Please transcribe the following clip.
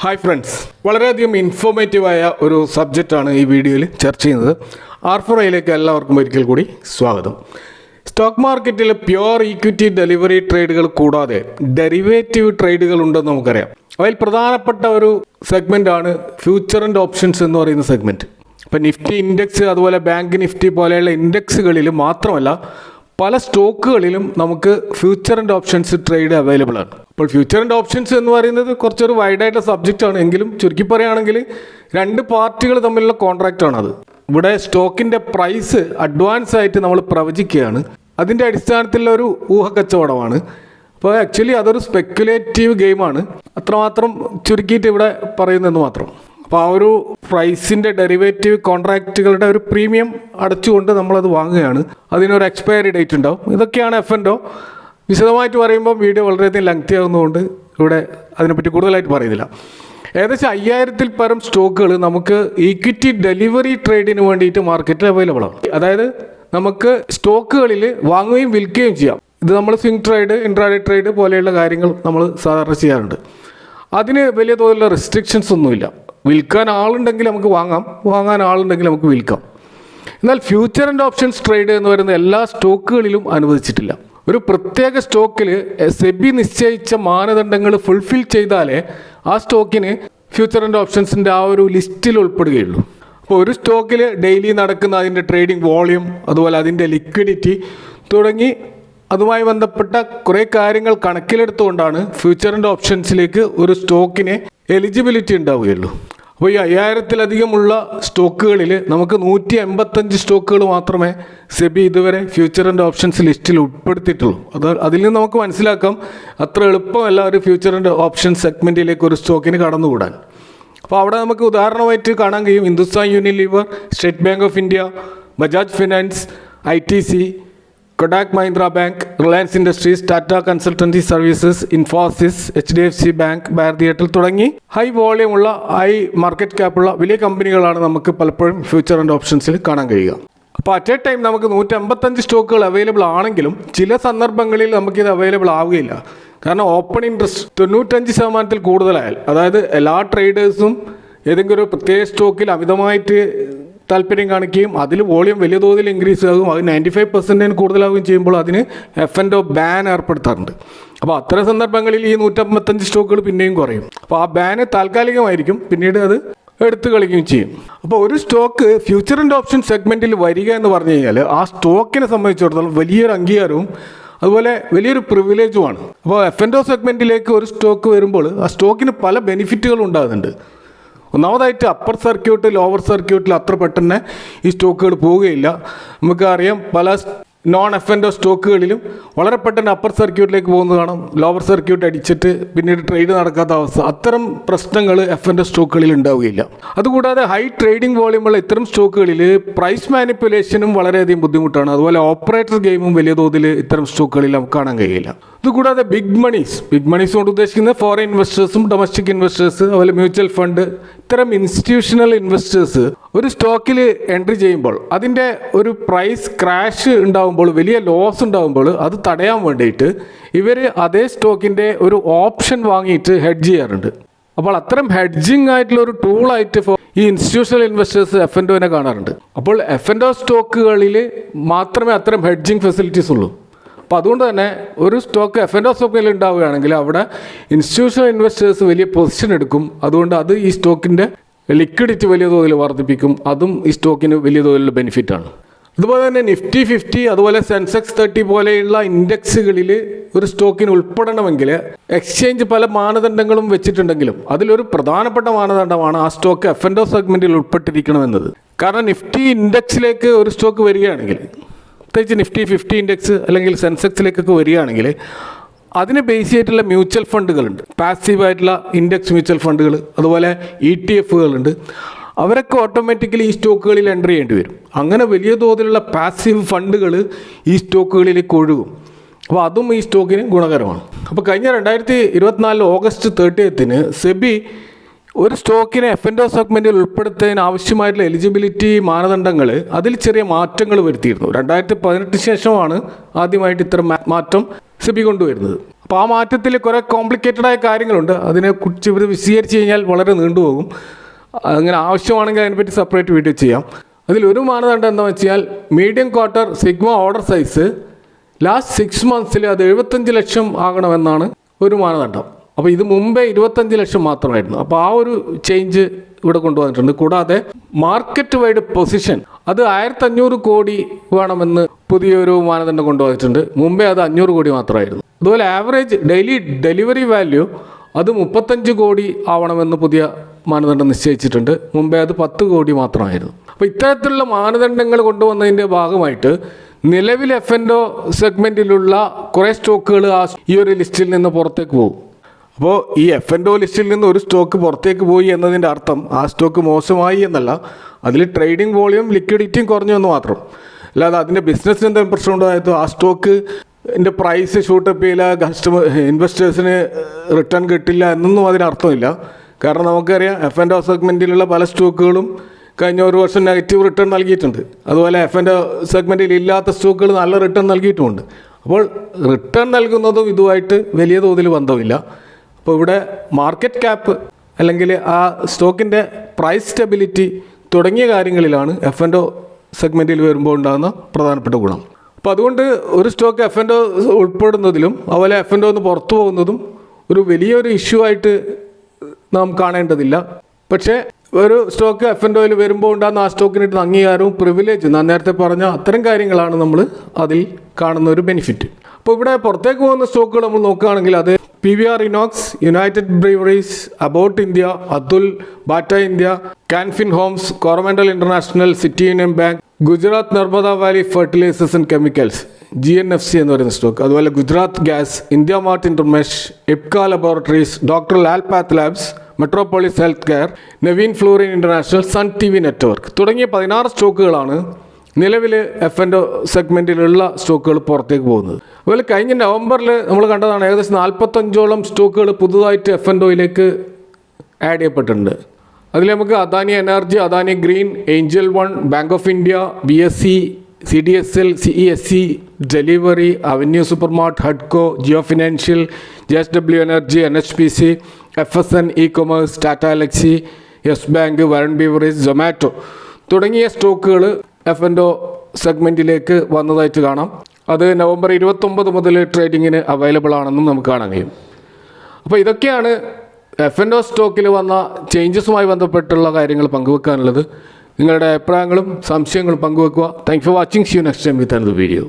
Hi friends വളരെയധികം ഇൻഫോർമേറ്റീവായ ഒരു സബ്ജക്റ്റാണ് ഈ വീഡിയോയിൽ ചർച്ച ചെയ്യുന്നത്. ആർഫറയിലേക്ക് എല്ലാവർക്കും ഒരിക്കൽ കൂടി സ്വാഗതം. സ്റ്റോക്ക് മാർക്കറ്റിൽ പ്യുവർ ഈക്വിറ്റി ഡെലിവറി ട്രേഡുകൾ കൂടാതെ ഡെറിവേറ്റീവ് ട്രേഡുകൾ ഉണ്ടെന്ന് നമുക്കറിയാം. അതിൽ പ്രധാനപ്പെട്ട ഒരു സെഗ്മെന്റ് ആണ് ഫ്യൂച്ചർ ആൻഡ് ഓപ്ഷൻസ് എന്ന് പറയുന്ന സെഗ്മെന്റ് ഇപ്പം നിഫ്റ്റി ഇൻഡെക്സ് അതുപോലെ ബാങ്ക് നിഫ്റ്റി പോലെയുള്ള ഇൻഡെക്സുകളിൽ മാത്രമല്ല പല സ്റ്റോക്കുകളിലും നമുക്ക് future and options trade available ആണ്. അപ്പോൾ ഫ്യൂച്ചർ ആൻഡ് ഓപ്ഷൻസ് എന്ന് പറയുന്നത് കുറച്ചൊരു വൈഡായിട്ടുള്ള സബ്ജക്റ്റ് ആണ്. എങ്കിലും ചുരുക്കി പറയുകയാണെങ്കിൽ രണ്ട് പാർട്ടികൾ തമ്മിലുള്ള കോൺട്രാക്റ്റ് അത് ഇവിടെ സ്റ്റോക്കിന്റെ പ്രൈസ് അഡ്വാൻസ് ആയിട്ട് നമ്മൾ പ്രവചിക്കുകയാണ്. അതിന്റെ അടിസ്ഥാനത്തിലുള്ള ഒരു ഊഹക്കച്ചവടമാണ്. അപ്പോൾ ആക്ച്വലി അതൊരു സ്പെക്കുലേറ്റീവ് ഗെയിമാണ് അത്രമാത്രം ചുരുക്കിയിട്ട് ഇവിടെ പറയുന്നെന്ന് മാത്രം. അപ്പോൾ ആ ഒരു പ്രൈസിന്റെ ഡെറിവേറ്റീവ് കോൺട്രാക്റ്റുകളുടെ ഒരു പ്രീമിയം അടച്ചുകൊണ്ട് നമ്മളത് വാങ്ങുകയാണ്. അതിനൊരു എക്സ്പയറി ഡേറ്റ് ഉണ്ടാവും. ഇതൊക്കെയാണ് എഫ് എൻഡോ വിശദമായിട്ട് പറയുമ്പോൾ വീഡിയോ വളരെയധികം ലെങ്തി ആകുന്നതുകൊണ്ട് ഇവിടെ അതിനെപ്പറ്റി കൂടുതലായിട്ട് പറയുന്നില്ല. ഏകദേശം അയ്യായിരത്തിൽ പരം സ്റ്റോക്കുകൾ നമുക്ക് ഇക്വിറ്റി ഡെലിവറി ട്രേഡിന് വേണ്ടിയിട്ട് മാർക്കറ്റിൽ അവൈലബിൾ ആണ്. അതായത് നമുക്ക് സ്റ്റോക്കുകളിൽ വാങ്ങുകയും വിൽക്കുകയും ചെയ്യാം. ഇത് നമ്മൾ സ്വിംഗ് ട്രേഡ് ഇൻട്രാഡേ ട്രേഡ് പോലെയുള്ള കാര്യങ്ങൾ നമ്മൾ സാധാരണ ചെയ്യാറുണ്ട്. അതിന് വലിയ തോതിലുള്ള റെസ്ട്രിക്ഷൻസ് ഒന്നുമില്ല. വിൽക്കാൻ ആളുണ്ടെങ്കിൽ നമുക്ക് വാങ്ങാം വാങ്ങാൻ ആളുണ്ടെങ്കിൽ നമുക്ക് വിൽക്കാം. എന്നാൽ ഫ്യൂച്ചർ ആൻഡ് ഓപ്ഷൻസ് ട്രേഡ് എന്ന് പറയുന്ന എല്ലാ സ്റ്റോക്കുകളിലും അനുവദിച്ചിട്ടില്ല. ഒരു പ്രത്യേക സ്റ്റോക്കിൽ സെബി നിശ്ചയിച്ച മാനദണ്ഡങ്ങൾ ഫുൾഫിൽ ചെയ്താലേ ആ സ്റ്റോക്കിന് ഫ്യൂച്ചർ ആൻഡ് ഓപ്ഷൻസിന്റെ ആ ഒരു ലിസ്റ്റിൽ ഉൾപ്പെടുകയുള്ളൂ. അപ്പോൾ ഒരു സ്റ്റോക്കിൽ ഡെയിലി നടക്കുന്ന അതിന്റെ ട്രേഡിംഗ് വോളിയം അതുപോലെ അതിന്റെ ലിക്വിഡിറ്റി തുടങ്ങി അതുമായി ബന്ധപ്പെട്ട കുറേ കാര്യങ്ങൾ കണക്കിലെടുത്തുകൊണ്ടാണ് ഫ്യൂച്ചർ ആൻഡ് ഓപ്ഷൻസിലേക്ക് ഒരു സ്റ്റോക്കിന് എലിജിബിലിറ്റി ഉണ്ടാവുകയുള്ളൂ. അപ്പോൾ ഈ അയ്യായിരത്തിലധികമുള്ള സ്റ്റോക്കുകളിൽ നമുക്ക് നൂറ്റി എൺപത്തഞ്ച് സ്റ്റോക്കുകൾ മാത്രമേ സെബി ഇതുവരെ ഫ്യൂച്ചർ ആൻഡ് ഓപ്ഷൻസ് ലിസ്റ്റിൽ ഉൾപ്പെടുത്തിയിട്ടുള്ളൂ. അത് അതിൽ നിന്ന് നമുക്ക് മനസ്സിലാക്കാം അത്ര എളുപ്പമല്ല ഒരു ഫ്യൂച്ചർ ആൻഡ് ഓപ്ഷൻ സെഗ്മെന്റിലേക്ക് ഒരു സ്റ്റോക്കിന് കടന്നുകൂടാൻ. അപ്പോൾ അവിടെ നമുക്ക് ഉദാഹരണമായിട്ട് കാണാൻ കഴിയും. Hindustan Unilever State Bank of India Bajaj Finance I T C Kotak Mahindra Bank Reliance Industries Tata Consultancy Services Infosys H D F C Bank Bharati Airtel തുടങ്ങി ഹൈ വോളിയം ഉള്ള high market ക്യാപ്പുള്ള വലിയ കമ്പനികളാണ് നമുക്ക് പലപ്പോഴും future and ഓപ്ഷൻസിൽ കാണാൻ കഴിയുക. അപ്പോൾ അറ്റ് എ ടൈം നമുക്ക് നൂറ്റി അമ്പത്തഞ്ച് സ്റ്റോക്കുകൾ അവൈലബിൾ ആണെങ്കിലും ചില സന്ദർഭങ്ങളിൽ നമുക്കിത് അവൈലബിൾ ആവുകയില്ല. കാരണം ഓപ്പൺ ഇൻട്രസ്റ്റ് തൊണ്ണൂറ്റഞ്ച് ശതമാനത്തിൽ കൂടുതലായാൽ അതായത് എല്ലാ ട്രേഡേഴ്സും ഏതെങ്കിലും ഒരു പ്രത്യേക സ്റ്റോക്കിൽ അമിതമായിട്ട് താല്പര്യം കാണിക്കുകയും അതിൽ വോളിയം വലിയ തോതിൽ ഇൻക്രീസ് ആകും. അത് നയന്റി ഫൈവ് പെർസെന്റിന് കൂടുതലാവുകയും ചെയ്യുമ്പോൾ അതിന് എഫ് എൻഡോ ബാൻ ഏർപ്പെടുത്താറുണ്ട്. അപ്പോൾ അത്തരം സന്ദർഭങ്ങളിൽ ഈ നൂറ്റമ്പത്തഞ്ച് സ്റ്റോക്കുകൾ പിന്നെയും കുറയും. അപ്പോൾ ആ ബാന് താൽക്കാലികമായിരിക്കും. പിന്നീട് അത് എടുത്തു കളിക്കുകയും ചെയ്യും. അപ്പോൾ ഒരു സ്റ്റോക്ക് ഫ്യൂച്ചർ ആൻഡ് ഓപ്ഷൻ സെഗ്മെന്റിൽ വരിക എന്ന് പറഞ്ഞു കഴിഞ്ഞാൽ ആ സ്റ്റോക്കിനെ സംബന്ധിച്ചിടത്തോളം വലിയൊരു അംഗീകാരവും അതുപോലെ വലിയൊരു പ്രിവിലേജുമാണ് അപ്പോൾ എഫ് എൻഡ് സെഗ്മെന്റിലേക്ക് ഒരു സ്റ്റോക്ക് വരുമ്പോൾ ആ സ്റ്റോക്കിന് പല ബെനിഫിറ്റുകളും ഉണ്ടാകുന്നുണ്ട്. ഒന്നാമതായിട്ട് അപ്പർ സർക്യൂട്ടിൽ ലോവർ സർക്യൂട്ടിൽ അത്ര പെട്ടെന്ന് ഈ സ്റ്റോക്കുകൾ പോവുകയില്ല. നമുക്കറിയാം പല നോൺ എഫ് എന്റെ സ്റ്റോക്കുകളിലും വളരെ പെട്ടെന്ന് അപ്പർ സർക്യൂട്ടിലേക്ക് പോകുന്നത് കാണാം. ലോവർ സർക്യൂട്ട് അടിച്ചിട്ട് പിന്നീട് ട്രേഡ് നടക്കാത്ത അവസ്ഥ. അത്തരം പ്രശ്നങ്ങൾ എഫ് എന്റെ സ്റ്റോക്കുകളിൽ ഉണ്ടാവുകയില്ല. അതുകൂടാതെ ഹൈ ട്രേഡിംഗ് വോളിയമുള്ള ഇത്തരം സ്റ്റോക്കുകളിൽ പ്രൈസ് മാനിപ്പുലേഷനും വളരെയധികം ബുദ്ധിമുട്ടാണ്. അതുപോലെ ഓപ്പറേറ്റർ ഗെയിമും വലിയ തോതിൽ ഇത്തരം സ്റ്റോക്കുകളിൽ നമുക്ക് കാണാൻ കഴിയില്ല. ഇതുകൂടാതെ ബിഗ് മണീസ് ബിഗ് മണീസ് കൊണ്ട് ഉദ്ദേശിക്കുന്നത് ഫോറിൻ ഇൻവെസ്റ്റേഴ്സും ഡൊമസ്റ്റിക് ഇൻവെസ്റ്റേഴ്സ് അതുപോലെ മ്യൂച്വൽ ഫണ്ട് ഇത്തരം ഇൻസ്റ്റിറ്റ്യൂഷണൽ ഇൻവെസ്റ്റേഴ്സ് ഒരു സ്റ്റോക്കിൽ എൻട്രി ചെയ്യുമ്പോൾ അതിന്റെ ഒരു പ്രൈസ് ക്രാഷ് ഉണ്ടാകുമ്പോൾ വലിയ ലോസ് ഉണ്ടാകുമ്പോൾ അത് തടയാൻ വേണ്ടിയിട്ട് ഇവർ അതേ സ്റ്റോക്കിന്റെ ഒരു ഓപ്ഷൻ വാങ്ങിയിട്ട് ഹെഡ്ജ് ചെയ്യാറുണ്ട്. അപ്പോൾ അത്തരം ഹെഡ്ജിങ് ആയിട്ടുള്ള ഒരു ടൂളായിട്ട് ഈ ഇൻസ്റ്റിറ്റ്യൂഷണൽ ഇൻവെസ്റ്റേഴ്സ് എഫ് എൻ ഡോനെ കാണാറുണ്ട്. അപ്പോൾ എഫ് എൻ ഡോ സ്റ്റോക്കുകളിൽ മാത്രമേ അത്തരം ഹെഡ്ജിങ് ഫെസിലിറ്റീസ് ഉള്ളൂ. അപ്പോൾ അതുകൊണ്ട് തന്നെ ഒരു സ്റ്റോക്ക് എഫ് എൻ ഒ സ്റ്റോക്കിൽ ഉണ്ടാവുകയാണെങ്കിൽ അവിടെ ഇൻസ്റ്റിറ്റ്യൂഷണൽ ഇൻവെസ്റ്റേഴ്സ് വലിയ പൊസിഷൻ എടുക്കും. അതുകൊണ്ട് അത് ഈ സ്റ്റോക്കിന്റെ ലിക്വിഡിറ്റി വലിയ തോതിൽ വർദ്ധിപ്പിക്കും. അതും ഈ സ്റ്റോക്കിന് വലിയ തോതിലുള്ള ബെനിഫിറ്റാണ് അതുപോലെ തന്നെ നിഫ്റ്റി ഫിഫ്റ്റി അതുപോലെ സെൻസെക്സ് തേർട്ടി പോലെയുള്ള ഇൻഡെക്സുകളിൽ ഒരു സ്റ്റോക്കിന് ഉൾപ്പെടണമെങ്കിൽ എക്സ്ചേഞ്ച് പല മാനദണ്ഡങ്ങളും വെച്ചിട്ടുണ്ടെങ്കിലും അതിലൊരു പ്രധാനപ്പെട്ട മാനദണ്ഡമാണ് ആ സ്റ്റോക്ക് എഫ് എൻഡ് ഒ സെഗ്മെന്റിൽ ഉൾപ്പെട്ടിരിക്കണമെന്നത്. കാരണം നിഫ്റ്റി ഇൻഡെക്സിലേക്ക് ഒരു സ്റ്റോക്ക് വരികയാണെങ്കിൽ പ്രത്യേകിച്ച് നിഫ്റ്റി ഫിഫ്റ്റി ഇൻഡെക്സ് അല്ലെങ്കിൽ സെൻസെക്സിലേക്കൊക്കെ വരികയാണെങ്കിൽ അതിന് ബേസ് ചെയ്തിട്ടുള്ള മ്യൂച്വൽ ഫണ്ടുകളുണ്ട് പാസീവായിട്ടുള്ള ഇൻഡെക്സ് മ്യൂച്വൽ ഫണ്ടുകൾ അതുപോലെ ഇ ടി എഫുകളുണ്ട് അവരൊക്കെ ഓട്ടോമാറ്റിക്കലി ഈ സ്റ്റോക്കുകളിൽ എന്റർ ചെയ്യേണ്ടി വരും. അങ്ങനെ വലിയ തോതിലുള്ള പാസീവ് ഫണ്ടുകൾ ഈ സ്റ്റോക്കുകളിലേക്ക് ഒഴുകും അപ്പോൾ അതും ഈ സ്റ്റോക്കിന് ഗുണകരമാണ്. അപ്പോൾ കഴിഞ്ഞ രണ്ടായിരത്തി ഇരുപത്തിനാല് ഓഗസ്റ്റ് തേർട്ടിയത്തിന് സെബി ഒരു സ്റ്റോക്കിനെ എഫ് എൻഡ് സെഗ്മെന്റിൽ ഉൾപ്പെടുത്തുന്നതിന് ആവശ്യമായിട്ടുള്ള എലിജിബിലിറ്റി മാനദണ്ഡങ്ങൾ അതിൽ ചെറിയ മാറ്റങ്ങൾ വരുത്തിയിരുന്നു. രണ്ടായിരത്തി പതിനെട്ടിന് ശേഷമാണ് ആദ്യമായിട്ട് ഇത്തരം മാറ്റം സെബി കൊണ്ടുവരുന്നത്. അപ്പോൾ ആ മാറ്റത്തിൽ കുറേ കോംപ്ലിക്കേറ്റഡായ കാര്യങ്ങളുണ്ട്. അതിനെ കുറിച്ച് ഇവർ വിശദീകരിച്ച് കഴിഞ്ഞാൽ വളരെ നീണ്ടുപോകും. അങ്ങനെ ആവശ്യമാണെങ്കിൽ അതിനെപ്പറ്റി സെപ്പറേറ്റ് വീഡിയോ ചെയ്യാം. അതിലൊരു മാനദണ്ഡം എന്താണെന്ന് വെച്ചാൽ medium quarter sigma order size last six മന്ത്സിൽ അത് എഴുപത്തഞ്ച് ലക്ഷം ആകണമെന്നാണ് ഒരു മാനദണ്ഡം. അപ്പോൾ ഇത് മുമ്പേ ഇരുപത്തഞ്ച് ലക്ഷം മാത്രമായിരുന്നു. അപ്പോൾ ആ ഒരു ചേഞ്ച് ഇവിടെ കൊണ്ടുവന്നിട്ടുണ്ട്. കൂടാതെ മാർക്കറ്റ് വൈഡ് പൊസിഷൻ അത് ആയിരത്തഞ്ഞൂറ് കോടി വേണമെന്ന് പുതിയൊരു മാനദണ്ഡം കൊണ്ടുവന്നിട്ടുണ്ട്. മുമ്പേ അത് അഞ്ഞൂറ് കോടി മാത്രമായിരുന്നു. അതുപോലെ ആവറേജ് ഡെയിലി ഡെലിവറി വാല്യൂ അത് മുപ്പത്തഞ്ച് കോടി ആവണമെന്ന് പുതിയ മാനദണ്ഡം നിശ്ചയിച്ചിട്ടുണ്ട്. മുമ്പേ അത് പത്ത് കോടി മാത്രമായിരുന്നു. അപ്പോൾ ഇത്തരത്തിലുള്ള മാനദണ്ഡങ്ങൾ കൊണ്ടുവന്നതിന്റെ ഭാഗമായിട്ട് നിലവിൽ എഫ് എൻ ഒ സെഗ്മെന്റിലുള്ള കുറേ സ്റ്റോക്കുകൾ ആ ഈ ഒരു ലിസ്റ്റിൽ നിന്ന് പുറത്തേക്ക് പോകും. അപ്പോൾ ഈ എഫ് എൻ ഒ ലിസ്റ്റിൽ നിന്ന് ഒരു സ്റ്റോക്ക് പുറത്തേക്ക് പോയി എന്നതിന്റെ അർത്ഥം ആ സ്റ്റോക്ക് മോശമായി എന്നല്ല. അതിൽ ട്രേഡിംഗ് വോളിയം ലിക്വിഡിറ്റിയും കുറഞ്ഞു എന്ന് മാത്രം. അല്ലാതെ അതിന്റെ ബിസിനസ്സിന് എന്തെങ്കിലും പ്രശ്നം ഉണ്ടായതോ ആ സ്റ്റോക്ക് എന്റെ പ്രൈസ് ഷൂട്ടപ്പ് ചെയ്യില്ല കസ്റ്റമർ ഇൻവെസ്റ്റേഴ്സിന് റിട്ടേൺ കിട്ടില്ല എന്നൊന്നും അതിനർത്ഥമില്ല കാരണം നമുക്കറിയാം എഫ് ആൻഡ് ഒ സെഗ്മെന്റിലുള്ള പല സ്റ്റോക്കുകളും കഴിഞ്ഞ ഒരു വർഷം നെഗറ്റീവ് റിട്ടേൺ നൽകിയിട്ടുണ്ട്. അതുപോലെ എഫ് ആൻഡ് സെഗ്മെന്റിൽ ഇല്ലാത്ത സ്റ്റോക്കുകൾ നല്ല റിട്ടേൺ നൽകിയിട്ടുമുണ്ട്. അപ്പോൾ റിട്ടേൺ നൽകുന്നതും ഇതുമായിട്ട് വലിയ തോതിൽ ബന്ധമില്ല. അപ്പോൾ ഇവിടെ മാർക്കറ്റ് ക്യാപ്പ് അല്ലെങ്കിൽ ആ സ്റ്റോക്കിന്റെ പ്രൈസ് സ്റ്റെബിലിറ്റി തുടങ്ങിയ കാര്യങ്ങളിലാണ് എഫ് ആൻഡ് ഒ സെഗ്മെന്റിൽ വരുമ്പോൾ ഉണ്ടാകുന്ന പ്രധാനപ്പെട്ട ഗുണം. അപ്പോൾ അതുകൊണ്ട് ഒരു സ്റ്റോക്ക് എഫ് ആൻഡ് ഒ ഉൾപ്പെടുന്നതിലും അതുപോലെ എഫ് ആൻഡ് ഒന്ന് പുറത്തു പോകുന്നതും ഒരു വലിയൊരു ഇഷ്യൂ ആയിട്ട് നാം കാണേണ്ടതില്ല. പക്ഷേ ഒരു സ്റ്റോക്ക് എഫ് എൻ ഓയിൽ വരുമ്പോൾ ഉണ്ടാകുന്ന ആ സ്റ്റോക്കിന് കിട്ടുന്ന അംഗീകാരവും പ്രിവിലേജ് ഞാൻ നേരത്തെ പറഞ്ഞ അത്തരം കാര്യങ്ങളാണ് നമ്മൾ അതിൽ കാണുന്ന ഒരു ബെനിഫിറ്റ് അപ്പോൾ ഇവിടെ പുറത്തേക്ക് പോകുന്ന സ്റ്റോക്കുകൾ നമ്മൾ നോക്കുകയാണെങ്കിൽ അത് P V R Inox United Breweries Abbott India Atul Bata India Canfin Homes Coromandel International City Union Bank Gujarat Narmada Valley Fertilizers and Chemicals G N F C എന്ന് പറയുന്ന സ്റ്റോക്ക് അതുപോലെ Gujarat Gas India Mart Intermesh Ipca Laboratories Doctor Lal Path Labs Metropolis Health Care Navin Fluorine International Sun T V Network തുടങ്ങിയ പതിനാറ് സ്റ്റോക്കുകളാണ് നിലവിൽ F endo സെഗ്മെന്റിലുള്ള സ്റ്റോക്കുകൾ പുറത്തേക്ക് പോകുന്നത്. അതുപോലെ കഴിഞ്ഞ നവംബറിൽ നമ്മൾ കണ്ടതാണ് ഏകദേശം നാൽപ്പത്തഞ്ചോളം സ്റ്റോക്കുകൾ പുതുതായിട്ട് എഫ് എൻഡോയിലേക്ക് ആഡ് ചെയ്യപ്പെട്ടിട്ടുണ്ട്. അതിൽ നമുക്ക് Adani energy Adani green angel one bank of India B S C C D S L C E S C Delhivery avenue supermart ഹഡ്കോ Jio financial J S W energy N H P C F S N E commerce Tata Elxsi yes bank Varun beverage Zomato തുടങ്ങിയ സ്റ്റോക്കുകൾ F and O സെഗ്മെന്റിലേക്ക് വന്നതായിട്ട് കാണാം. അത് November ഇരുപത്തൊമ്പത് മുതൽ ട്രേഡിങ്ങിന് available ആണെന്നും നമുക്ക് കാണാൻ കഴിയും. അപ്പോൾ ഇതൊക്കെയാണ് എഫ് എൻഡ് ഒ സ്റ്റോക്കിൽ വന്ന ചേഞ്ചസുമായി ബന്ധപ്പെട്ടുള്ള കാര്യങ്ങൾ പങ്കുവെക്കാനുള്ളത്. നിങ്ങളുടെ അഭിപ്രായങ്ങളും സംശയങ്ങളും പങ്കുവെക്കുക. Thank for watching see you next time with another video